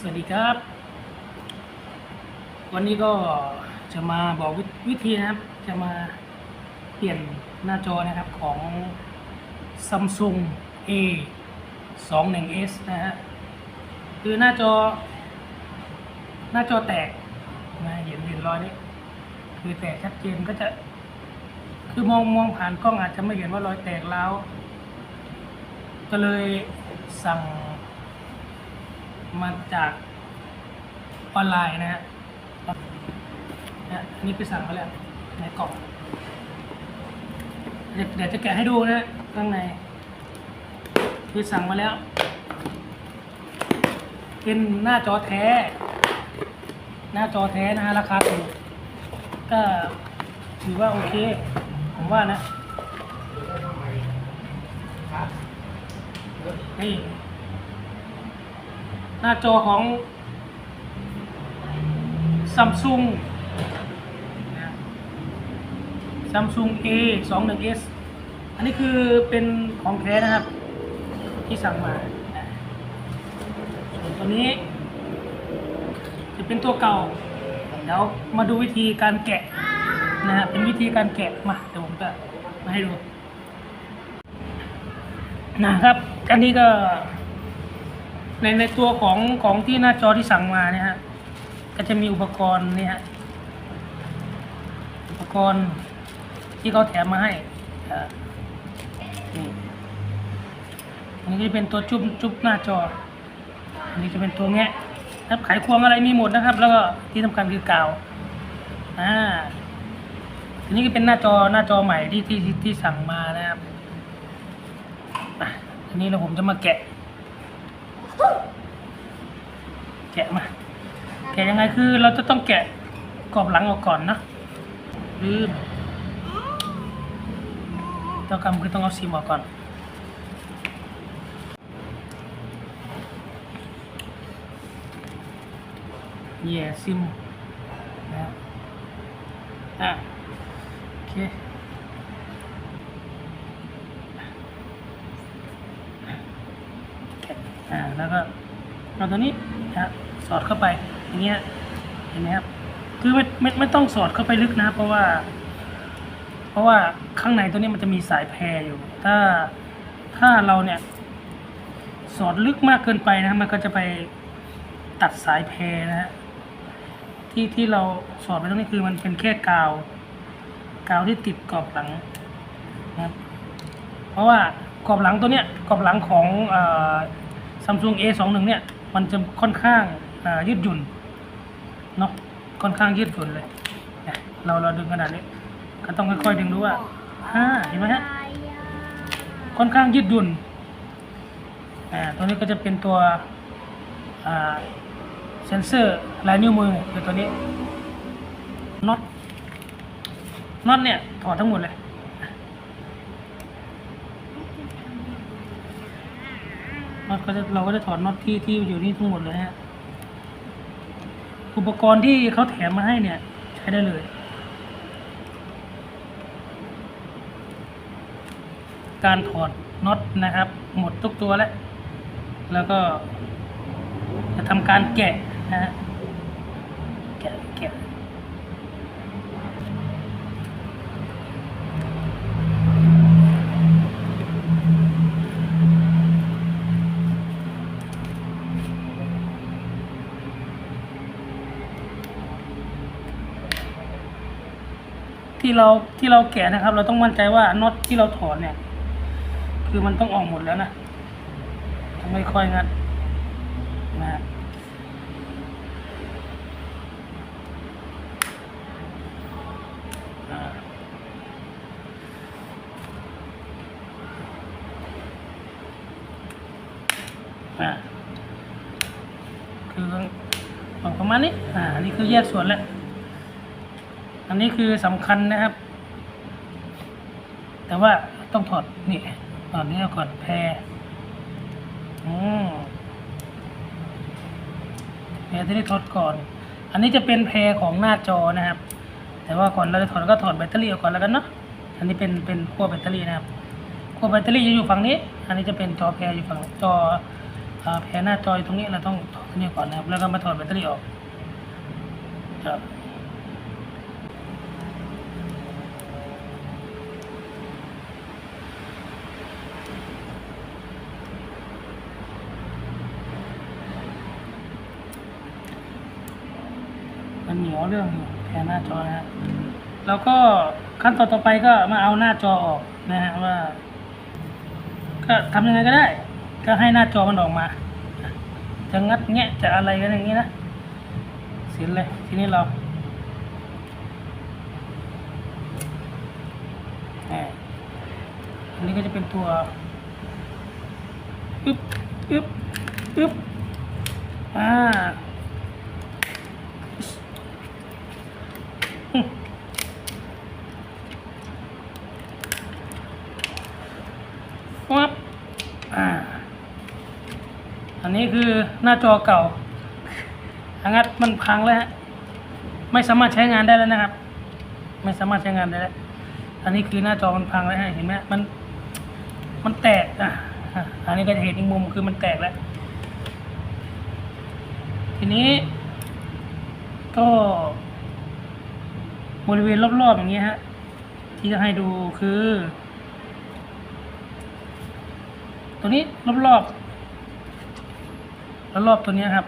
สวัสดีครับ วันนี้ก็จะมาบอกวิวิธีนะครับ จะมาเปลี่ยนหน้าจอนะครับของ Samsung A 2 1 S นะฮะคือหน้าจอ หน้าจอแตกนะเห็นเห็นรอยนี้คือแตกชัดเจนก็จะ คือมองมองผ่านกล้องอาจจะไม่เห็นว่ารอยแตกแล้ว ก็เลยสั่ง มาจากออนไลน์นะฮะนะอันนี้ไปสั่งมาแล้วในกล่องเดี๋ยวเดี๋ยวจะแกะให้ดูนะข้างในคือสั่งมาแล้ว เป็นหน้าจอแท้ หน้าจอแท้นะฮะราคาถูกก็ถือว่าโอเค ผมว่านะนี่ หน้าจอของ Samsung Samsung A 2 1 S อันนี้คือเป็นของแท้นะครับ ที่สั่งมาส่วนตัวนี้ จะเป็นตัวเก่า เดี๋ยวมาดูวิธีการแกะนะฮะเป็นวิธีการแกะมาเดี๋ยวผมจะมาให้ดูนะครับ อันนี้ก็ ในในตัวของของที่หน้าจอที่สั่งมาเนี่ยฮะก็จะมีอุปกรณ์เนี่ยอุปกรณ์ที่เขาแถมมาให้นี่อันนี้จะเป็นตัวจุบจุบหน้าจอ อันนี้จะเป็นตัวแงะครับไขควงอะไรมีหมดนะครับ แล้วก็ที่สำคัญคือกาวอ่าอันนี้ก็เป็นหน้าจอหน้าจอใหม่ที่ที่ที่ที่สั่งมานะครับอะอันนี้เราผมจะมาแกะ แกะมา แกะยังไงคือเราจะต้องแกะกรอบหลังออกก่อนนะลืมเจ้ากรรมคือต้องเอาซิมออกก่อน แย่ซิมนะอะโอเคอ่าแล้วก็เอาตัวนี้นะฮะ สอดเข้าไปอย่างเงี้ยเห็นไหมครับคือไม่ไม่ไม่ต้องสอดเข้าไปลึกนะเพราะว่า เพราะว่าข้างในตัวนี้มันจะมีสายแพรอยู่ ถ้าถ้าเราเนี่ย สอดลึกมากเกินไปนะมันก็จะไปตัดสายแพรนะฮะที่ที่เราสอดไปตรงนี้คือมันเป็นแค่กาวกาวที่ติดกรอบหลังนะครับเพราะว่ากรอบหลังตัวเนี้ยกรอบหลังของซัมซุง A 2 1 เนี่ย มันจะค่อนข้าง ยืดหยุ่นเนาะค่อนข้างยืดหยุ่นเลยเราเราดึงขนาดนี้ก็ต้องค่อยๆดึงดูว่าฮ่าเห็นไหมฮะค่อนข้างยืดหยุ่นอ่าตัวนี้ก็จะเป็นตัวอ่าเซนเซอร์ลายนิ้วมือคือตัวนี้น็อตน็อตเนี่ยถอดทั้งหมดเลยน็อตก็จะเราก็จะถอดน็อตที่ที่อยู่นี่ทั้งหมดเลยฮะ อุปกรณ์ที่เขาแถมมาให้เนี่ย ใช้ได้เลย การถอดน็อตนะครับ หมดทุกตัวแล้ว แล้วก็จะทำการแกะนะฮะ แกะแกะ ที่เราที่เราแกะนะครับ เราต้องมั่นใจว่าน็อตที่เราถอดเนี่ย คือมันต้องออกหมดแล้วนะไม่ค่อยงัดนะฮะอ่าคือออกประมาณนี้ อ่าอันนี้คือแยกส่วนแล้ว อันนี้คือสำคัญนะครับ แต่ว่าต้องถอดนี่ถอดนี้ก่อนแพรอืมแพรที่ได้ถอดก่อน อันนี้จะเป็นแพรของหน้าจอนะครับ แต่ว่าก่อนเราจะถอดก็ถอดแบตเตอรี่ออกก่อนแล้วกันเนาะอันนี้เป็นเป็นขั้วแบตเตอรี่นะครับขั้วแบตเตอรี่จะอยู่ฝั่งนี้ อันนี้จะเป็นจอแพรอยู่ฝั่งจอแผงหน้าจออยู่ตรงนี้เราต้องถอดตัวนี้ก่อนนะครับ แล้วก็มาถอดแบตเตอรี่ออกครับ มันเรื่องแผงหน้าจอนะฮะแล้วก็ขั้นตอนต่อไปก็มาเอาหน้าจอออกนะฮะว่า ก็ทำยังไงก็ได้ ก็ให้หน้าจอมันออกมา จะงัดแงะจะอะไรกันอย่างนี้นะเสียเลยทีนี้เราอันนี้ก็จะเป็นตัวอึ๊บอึ๊บอึ๊บอ่า วับอ่า อั นี้คือหน้าจอเก่าอังัดมันพังแล้วฮะไม่สามารถใช้งานได้แล้วนะครับ ไม่สามารถใช้งานได้แล้วอันนี้คือหน้าจอมันพังแล้วฮะเห็นไหมมันมันแตกอะอะอันนี้ก็จะเห็นอีกมุมคือมันแตกแล้ว ทีนี้ ก็บริเวณรอบๆอย่างนี้ฮะที่จะให้ดูคือ ตัวนี้รอบๆ แล้วรอบตัวนี้ครับ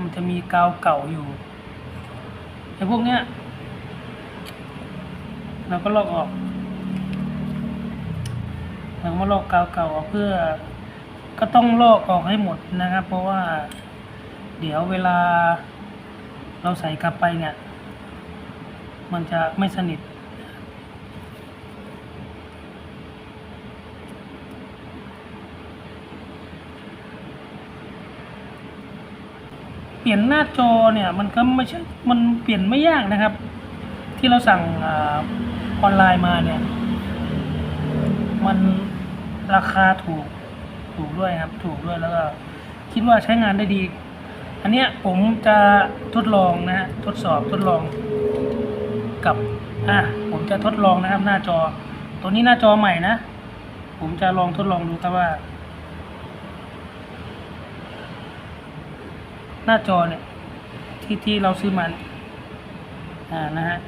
มันจะมีกาวเก่าอยู่ไอ้พวกเนี้ยเราก็ลอกออกเราก็าลอกกาวเก่าออกเพื่อ ก็ต้องลอกออกให้หมดนะครับ เพราะว่า เดี๋ยวเวลา เราใส่กลับไปเนี่ย มันจะไม่สนิท ปลี่ยนหน้าจอเนี่ยมันก็ไม่ใช่มันเปลี่ยนไม่ยากนะครับ ที่เราสั่งอออนไลน์มาเนี่ย มันราคาถูกถูกด้วยครับ ถูกด้วยแล้วก็คิดว่าใช้งานได้ดี อันเนี้ยผมจะทดลองนะฮะทดสอบทดลองกับอะผมจะทดลองนะครับหน้าจอ ตัวนี้หน้าจอใหม่นะ ผมจะลองทดลองดูครับว่า หน้าจอเนี่ยที่ที่เราซื้อมันอ่านะฮะ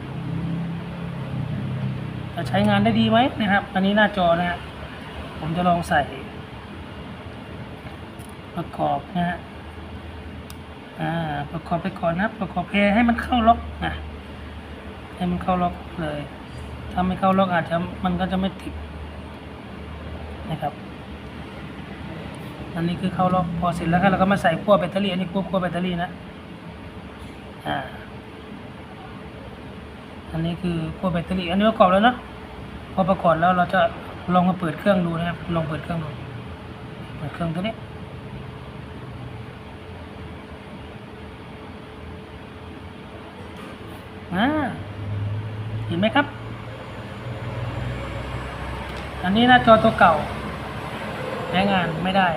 จะใช้งานได้ดีไหมนะครับ อันนี้หน้าจอนะฮะผมจะลองใส่ ประกอบนะฮะอ่าประกอบไปก่อนนะประกอบเพให้มันเข้าล็อกนะให้มันเข้าล็อกเลย ถ้าไม่เข้าล็อกอาจจะมันก็จะไม่ติดนะครับ อันนี้คือเข้าล็อกพอเสร็จแล้วก็เราก็มาใส่ขั้วแบตเตอรี่อันนี้ขั้วขั้วแบตเตอรี่นะอ่าอันนี้คือขั้วแบตเตอรี่อันนี้ประกอบแล้วเนาะพอประกอบแล้วเราจะลองมาเปิดเครื่องดูนะครับลองเปิดเครื่องดูเปิดเครื่องตัวนี้อ่าเห็นไหมครับ อันนี้หน้าจอตัวเก่าใช้งานไม่ได้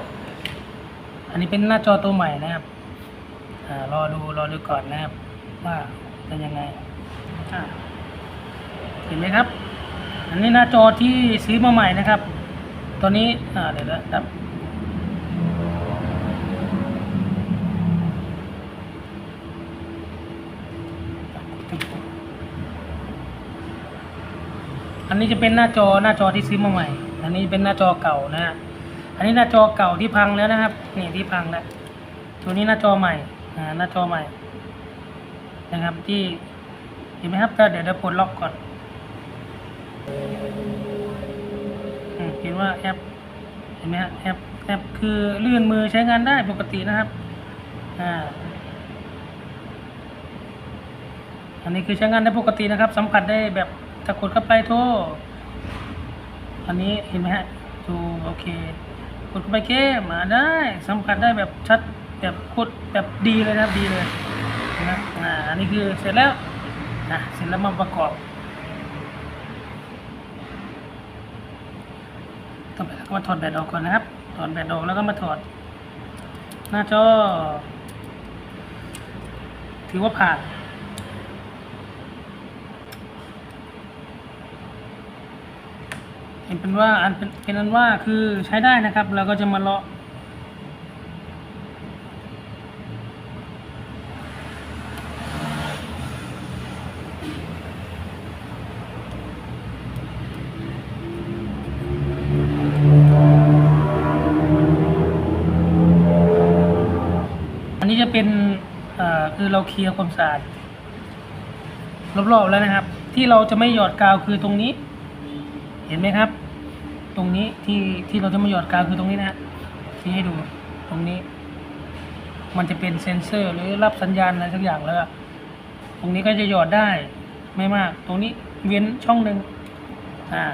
อันนี้เป็นหน้าจอตัวใหม่นะครับอ่ารอดูรอดูก่อนนะครับ ว่าเป็นยังไงอ่าเห็นไหมครับ อันนี้หน้าจอที่ซื้อมาใหม่นะครับ ตัวนี้อ่าเดี๋ยวนะครับอันนี้จะเป็นหน้าจอหน้าจอที่ซื้อมาใหม่ อันนี้เป็นหน้าจอเก่านะฮะ อันนี้หน้าจอเก่าที่พังแล้วนะครับนี่ที่พังแล้วตัวนี้หน้าจอใหม่อ่าหน้าจอใหม่ นะครับที่เห็นไหมครับก็เดี๋ยวเดี๋ยวปลดล็อกก่อนเห็นว่าแอปเห็นไหมฮะแอปแอปคือเลื่อนมือใช้งานได้ปกตินะครับอ่าอันนี้คือใช้งานได้ปกตินะครับ สัมผัสได้แบบถ้ากดเข้าไปโทรอันนี้เห็นไหมฮะดูโอเค กดเข้าไปเกมมาได้สัมผัสได้แบบชัดแบบโคตรแบบดีเลยนะครับดีเลยนะอ่าอันนี้คือเสร็จแล้วนะเสร็จแล้วมาประกอบต่อไปก็มาถอดแบตออกก่อนนะครับ ถอดแบตออกแล้วก็มาถอด หน้าจอถือว่าผ่าน ห็นเป็นว่าอันเป็นเป็นอันว่าคือใช้ได้นะครับ เราก็จะมาเลาะอันนี้จะเป็นคือเราเคลียร์ความสะอาดรอบๆแล้วนะครับ ที่เราจะไม่หยอดกาวคือตรงนี้ เห็นไหมครับ รงนี้ที่ที่เราจะม่หยอดกาวคือตรงนี้นะฮะที่ให้ดูตรงนี้ มันจะเป็นเซ็นเซอร์หรือรับสัญญาณอะไรสักอย่างแล้วตรงนี้ก็จะหยอดได้ไม่มาก ตรงนี้เว้นช่องหนึ่งอ่า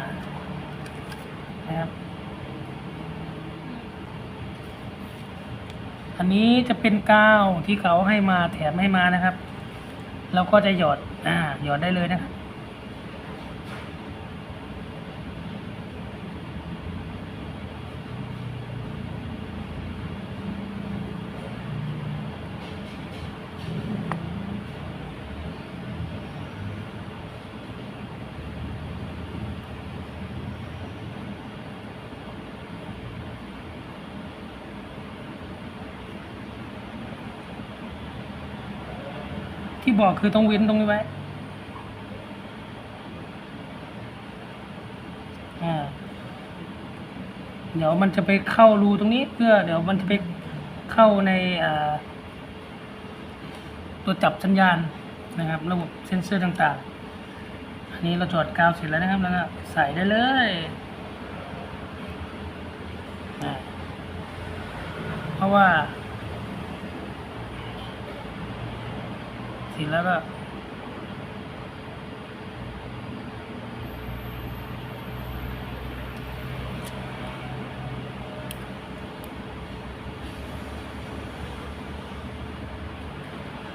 นะครับอันนี้จะเป็นกาวที่เขาให้มาแถมให้มานะครับ เราก็จะหยอดอ่าหยอดได้เลยนะครับ ที่บอกคือต้องเว้นตรงนี้ไว้เดี๋ยวมันจะไปเข้ารูตรงนี้เพื่อเดี๋ยวมันจะไปเข้าในาตัวจับสัญญาณนะครับ ระบบเซ็นเซอร์ต่างๆ อันนี้เราจอดกาวเสร็จแล้วนะครับแล้วก็ใส่ได้เลยเพราะว่า สร็จแล้วก็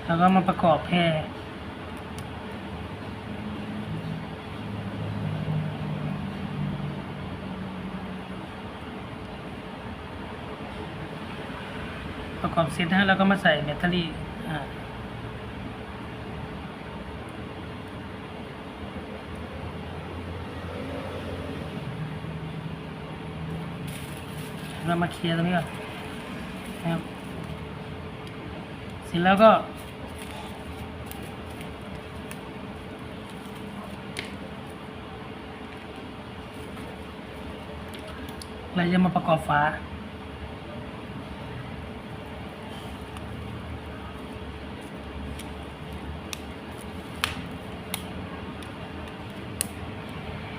แล้วก็มาประกอบแพรประกอบเสร็จนะฮะแล้วก็มาใส่แบตเตอรี่อ่า เรามาเคลียร์ตรงนี้ก่อนนะครับ เสร็จแล้วก็ เราจะมาประกอบฝา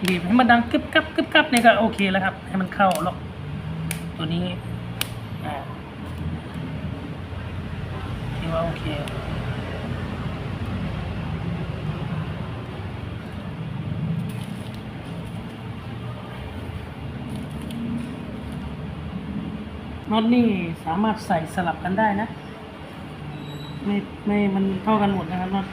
บีบให้มันดังกึบกับกึบกับนี่ก็โอเคแล้วครับ ให้มันเข้าล็อก นี้อ่าคิดว่าโอเคน็อตนี่สามารถใส่สลับกันได้นะ ไม่ไม่มันเท่ากันหมดนะครับน็อต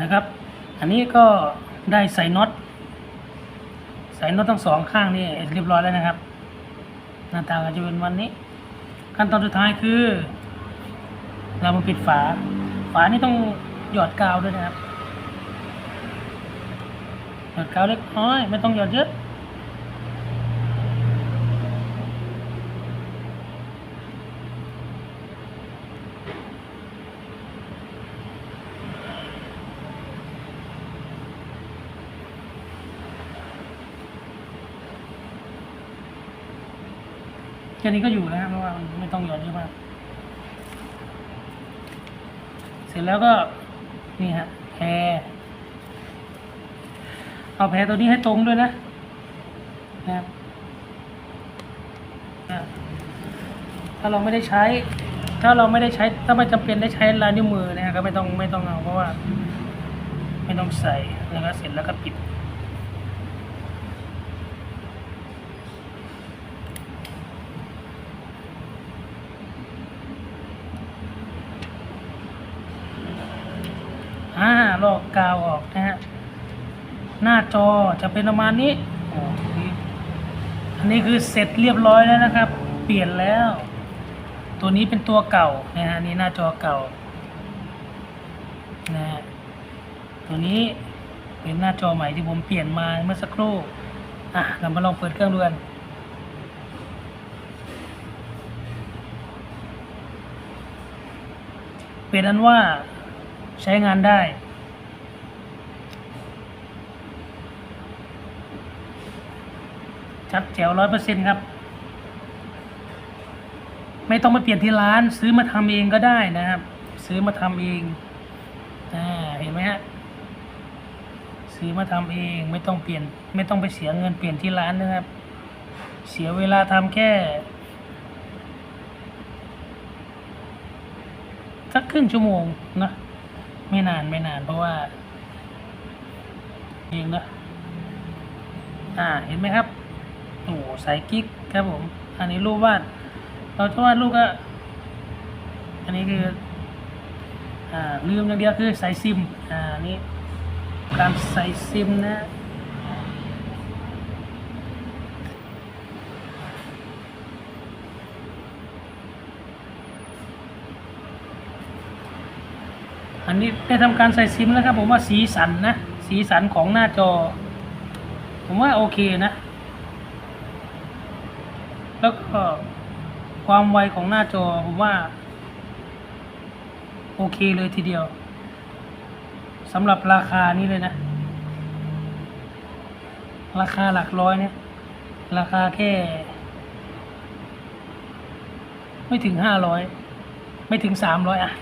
นะครับ อั นนี้ก็ได้ใส่น็อตใส่น็อตทั้งสองข้างนี่เรียบร้อยแล้วนะครับ หน้าตาก็จะเป็นวันนี้ ขั้นตอนสุดท้ายคือ เรามาปิดฝา ฝานี่ต้องหยอดกาวด้วยนะครับหยอดกาวเล็กน้อย ไม่ต้องหยอดเยอะ ค่นี้ก็อยู่แล้วครับเพราะว่ามันไม่ต้องหยอดเยอะมาก เสร็จแล้วก็นี่ฮะแพรเอาแพรตัวนี้ให้ตรงด้วยนะนะครับถ้าเราไม่ได้ใช้ ถ้าเราไม่ได้ใช้ถ้าไม่จำเป็นได้ใช้ลายนิ้วมือนะฮะก็ไม่ต้องไม่ต้องเอาเพราะว่า ไม่ต้องใส่แล้วก็เสร็จแล้วก็ปิด อ่าลอ กาวออกนะฮะหน้าจอจะเป็นประมาณนี้อันนี้คือเสร็จเรียบร้อยแล้วนะครับ เปลี่ยนแล้ว ตัวนี้เป็นตัวเก่านะฮะนนี่หน้าจอเก่านะฮะตัวนี้เป็นหน้าจอใหม่ที่ผมเปลี่ยนมาเมื่อสักครู่อะเรามาลองเปิดเครื่องดูกันเป็นอันว่าใช้งานได้ ชัดแจ๋วร้อยเปอร์เซ็นต์ครับ ไม่ต้องมาเปลี่ยนที่ร้าน ซื้อมาทำเองก็ได้นะครับ ซื้อมาทำเองอ่าเห็นไหมฮะซื้อมาทำเองไม่ต้องเปลี่ยน ไม่ต้องไปเสียเงินเปลี่ยนที่ร้านนะครับ เสียเวลาทำแค่สักครึ่งชั่วโมงนะไม่นานไม่นานเพราะว่าเองนะอ่าเห็นไหมครับ โอ้สายกิ๊กครับผม อันนี้รูปวาด เราจะวาดรูปก็ อันนี้คือ อ่าลืมอย่างเดียวคือสายซิม อ่านนี้การใส่ซิมนะอันนี้ได้ทำการใส่ซิมแล้วครับผมว่าสีสันนะ สีสันของหน้าจอ ผมว่าโอเคนะ แล้วก็ ความไวของหน้าจอผมว่า โอเคเลยทีเดียวสำหรับราคานี้เลยนะ ราคาหลักร้อยเนี่ย ราคาแค่ ไม่ถึงห้าร้อยไม่ถึงสามร้อยอะ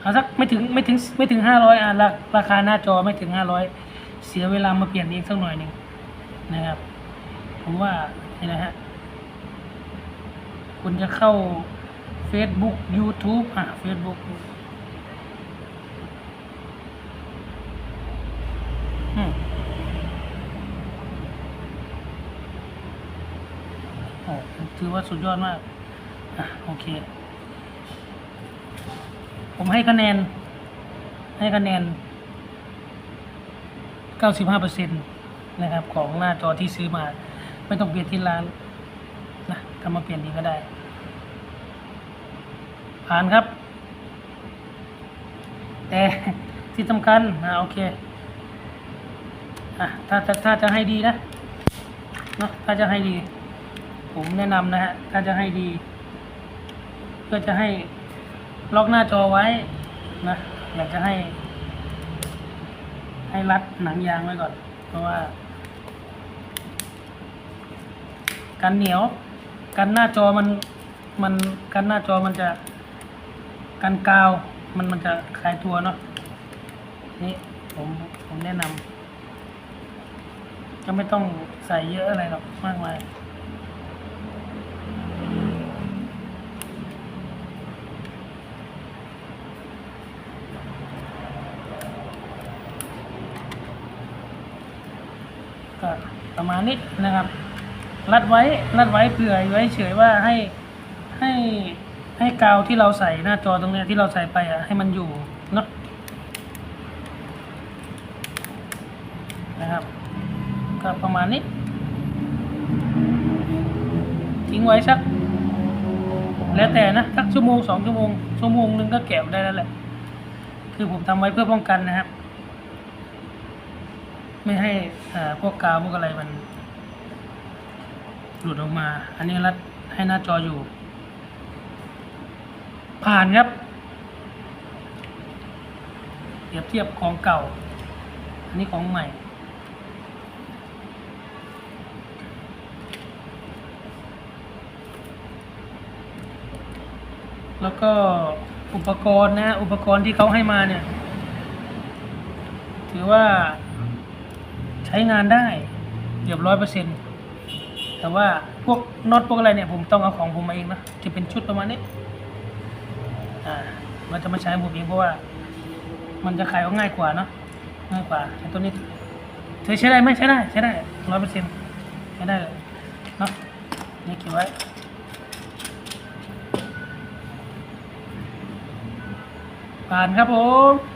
เอาสักไม่ถึงไม่ถึงไม่ถึงห้าร้อยอะราราคาหน้าจอไม่ถึงห้าร้อยเสียเวลามาเปลี่ยนเองสักหน่อยหนึ่งนะครับ ผมว่านี่นะฮะ คุณจะเข้า Facebook YouTube อะ Facebook อืมโอ้ถือว่าสุดยอดมากอะโอเค ผมให้คะแนน ให้คะแนน 95%นะครับ ของหน้าจอที่ซื้อมา ไม่ต้องเปลี่ยนที่ร้าน ทำมาเปลี่ยนดีก็ได้ ผ่านครับ แต่ที่สำคัญอ่าโอเคอะถ้าถ้าถ้าจะให้ดีนะเนาะถ้าจะให้ดี ผมแนะนำนะฮะถ้าจะให้ดีเพื่อจะให้ล็อกหน้าจอไว้นะอยากจะให้ ให้รัดหนังยางไว้ก่อน เพราะว่า กันเหนียว กันหน้าจอมันมันกันหน้าจอมันจะกันกาวมันมันจะคลายตัวเนาะนี่ผมผมแนะนำจะไม่ต้องใส่เยอะอะไรหรอกมากมายก็ประมาณนี้นะครับ รัดไว้รัดไว้เผื่อไว้เฉยว่าให้ให้ให้กาวที่เราใส่หน้าจอตรงเนี้ยที่เราใส่ไปอะให้มันอยู่เนาะนะครับก็ประมาณนี้ ทิ้งไว้สัก แล้วแต่นะสักชั่วโมงสองชั่วโมงชั่วโมงหนึงก็แกะได้แล้วแหละ คือผมทำไว้เพื่อป้องกันนะครับ ไม่ให้พวกกาวพวกอะไรมัน หลุดออกมา อันนี้รัดให้หน้าจออยู่ ผ่านครับเปรียบเทียบของเก่า อันนี้ของใหม่ แล้วก็อุปกรณ์นะ อุปกรณ์ที่เขาให้มาเนี่ย ถือว่าใช้งานได้เกือบร้อยเปอร์เซ็นต์ แต่ว่าพวกน็อตพวกอะไรเนี่ยผมต้องเอาของผมมาเองนะจะเป็นชุดประมาณนี้อ่าเราจะมาใช้ผมเองเพราะว่า มันจะขายออกง่ายกว่าเนาะง่ายกว่าใช้ตัวนี้เธอใช้ได้ไหมใช้ได้ใช้ได้ร้อยเปอร์เซ็นต์ใช้ได้เลยเนาะนี่เก็บไว้ผ่านครับผม